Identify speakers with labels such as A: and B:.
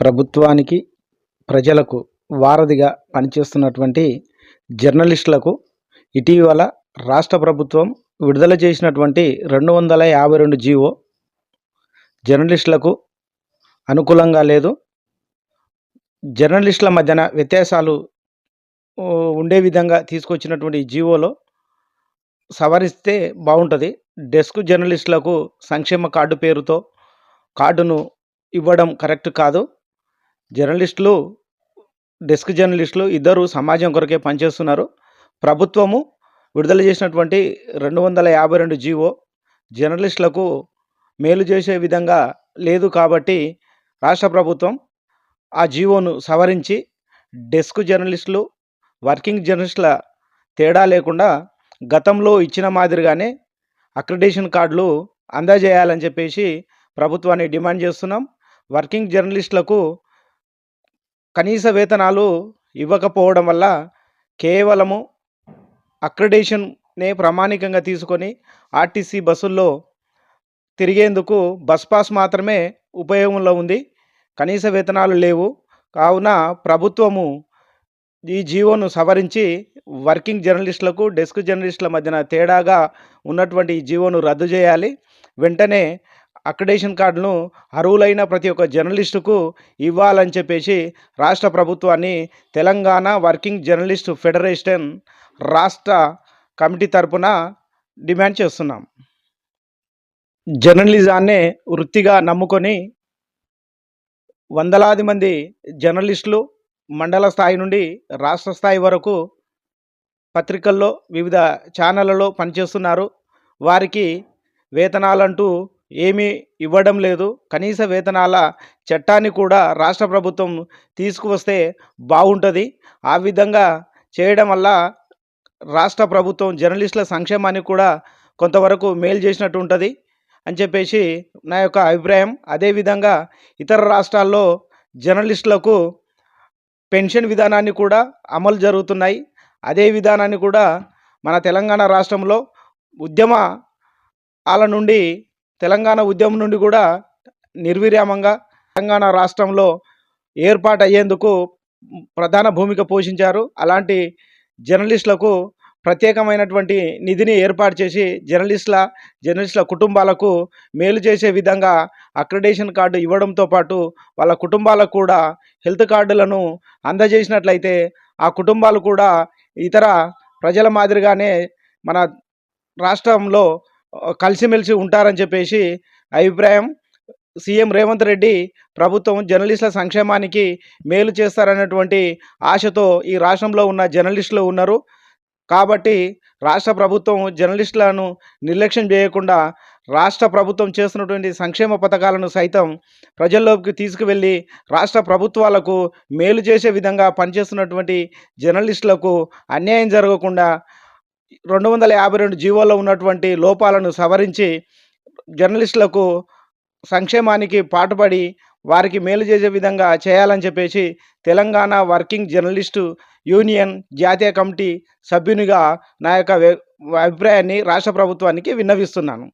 A: ప్రభుత్వానికి ప్రజలకు వారధిగా పనిచేస్తున్నటువంటి జర్నలిస్టులకు ఇటీవల రాష్ట్ర ప్రభుత్వం విడుదల చేసినటువంటి రెండు వందల యాభై రెండు జీవో జర్నలిస్టులకు అనుకూలంగా లేదు. జర్నలిస్టుల మధ్యన వ్యత్యాసాలు ఉండే విధంగా తీసుకొచ్చినటువంటి జీవోలో సవరిస్తే బాగుంటుంది. డెస్క్ జర్నలిస్టులకు సంక్షేమ కార్డు పేరుతో కార్డును ఇవ్వడం కరెక్ట్ కాదు. జర్నలిస్టులు డెస్క్ జర్నలిస్టులు ఇద్దరు సమాజం కొరకే పనిచేస్తున్నారు. ప్రభుత్వము విడుదల చేసినటువంటి రెండు వందల యాభై రెండు జీవో జర్నలిస్టులకు మేలు చేసే విధంగా లేదు కాబట్టి రాష్ట్ర ప్రభుత్వం ఆ జీవోను సవరించి డెస్క్ జర్నలిస్టులు వర్కింగ్ జర్నలిస్టుల తేడా లేకుండా గతంలో ఇచ్చిన మాదిరిగానే అక్రిడేషన్ కార్డులు అందజేయాలని చెప్పేసి ప్రభుత్వాన్ని డిమాండ్ చేస్తున్నాం. వర్కింగ్ జర్నలిస్టులకు కనీస వేతనాలు ఇవ్వకపోవడం వల్ల కేవలము అక్రిడేషన్నే ప్రామాణికంగా తీసుకొని ఆర్టీసీ బస్సుల్లో తిరిగేందుకు బస్ పాస్ మాత్రమే ఉపయోగంలో ఉంది. కనీస వేతనాలు లేవు. కావున ప్రభుత్వము ఈ జీవోను సవరించి వర్కింగ్ జర్నలిస్టులకు డెస్క్ జర్నలిస్టుల మధ్యన తేడాగా ఉన్నటువంటి ఈ జీవోను రద్దు చేయాలి. వెంటనే అక్రిడేషన్ కార్డును అర్హులైన ప్రతి ఒక్క జర్నలిస్టుకు ఇవ్వాలని చెప్పేసి రాష్ట్ర ప్రభుత్వాన్ని తెలంగాణ వర్కింగ్ జర్నలిస్ట్ ఫెడరేషన్ రాష్ట్ర కమిటీ తరపున డిమాండ్ చేస్తున్నాం. జర్నలిజాన్నే వృత్తిగా నమ్ముకొని వందలాది మంది జర్నలిస్టులు మండల స్థాయి నుండి రాష్ట్ర స్థాయి వరకు పత్రికల్లో వివిధ ఛానళ్ళలో పనిచేస్తున్నారు. వారికి వేతనాలంటూ ఏమీ ఇవ్వడం లేదు. కనీస వేతనాల చట్టాన్ని కూడా రాష్ట్ర ప్రభుత్వం తీసుకువస్తే బాగుంటుంది. ఆ విధంగా చేయడం వల్ల రాష్ట్ర ప్రభుత్వం జర్నలిస్టుల సంక్షేమానికి కూడా కొంతవరకు మేలు చేసినట్టు ఉంటుంది అని చెప్పేసి నా యొక్క అభిప్రాయం. అదేవిధంగా ఇతర రాష్ట్రాల్లో జర్నలిస్టులకు పెన్షన్ విధానాన్ని కూడా అమలు జరుగుతున్నాయి. అదే విధానాన్ని కూడా మన తెలంగాణ రాష్ట్రంలో ఉద్యమ ఆల నుండి తెలంగాణ ఉద్యమం నుండి కూడా నిర్విరామంగా తెలంగాణ రాష్ట్రంలో ఏర్పాటు అయ్యేందుకు ప్రధాన భూమిక పోషించారు. అలాంటి జర్నలిస్టులకు ప్రత్యేకమైనటువంటి నిధిని ఏర్పాటు చేసి జర్నలిస్టుల జర్నలిస్టుల కుటుంబాలకు మేలు చేసే విధంగా అక్రిడేషన్ కార్డు ఇవ్వడంతో పాటు వాళ్ళ కుటుంబాలకు కూడా హెల్త్ కార్డులను అందజేసినట్లయితే ఆ కుటుంబాలు కూడా ఇతర ప్రజల మాదిరిగానే మన రాష్ట్రంలో కలిసిమెలిసి ఉంటారని చెప్పేసి అభిప్రాయం. సీఎం రేవంత్ రెడ్డి ప్రభుత్వం జర్నలిస్టుల సంక్షేమానికి మేలు చేస్తారన్నటువంటి ఆశతో ఈ రాష్ట్రంలో ఉన్న జర్నలిస్టులు ఉన్నారు. కాబట్టి రాష్ట్ర ప్రభుత్వం జర్నలిస్టులను నిర్లక్ష్యం చేయకుండా రాష్ట్ర ప్రభుత్వం చేస్తున్నటువంటి సంక్షేమ పథకాలను సైతం ప్రజల్లోకి తీసుకువెళ్ళి రాష్ట్ర ప్రభుత్వాలకు మేలు చేసే విధంగా పనిచేస్తున్నటువంటి జర్నలిస్టులకు అన్యాయం జరగకుండా రెండు వందల యాభై రెండు జీవోలో ఉన్నటువంటి లోపాలను సవరించి జర్నలిస్టులకు సంక్షేమానికి పాటుపడి వారికి మేలు చేసే విధంగా చేయాలని చెప్పేసి తెలంగాణ వర్కింగ్ జర్నలిస్టు యూనియన్ జాతీయ కమిటీ సభ్యునిగా నా యొక్క అభిప్రాయాన్ని రాష్ట్ర ప్రభుత్వానికి విన్నవిస్తున్నాను.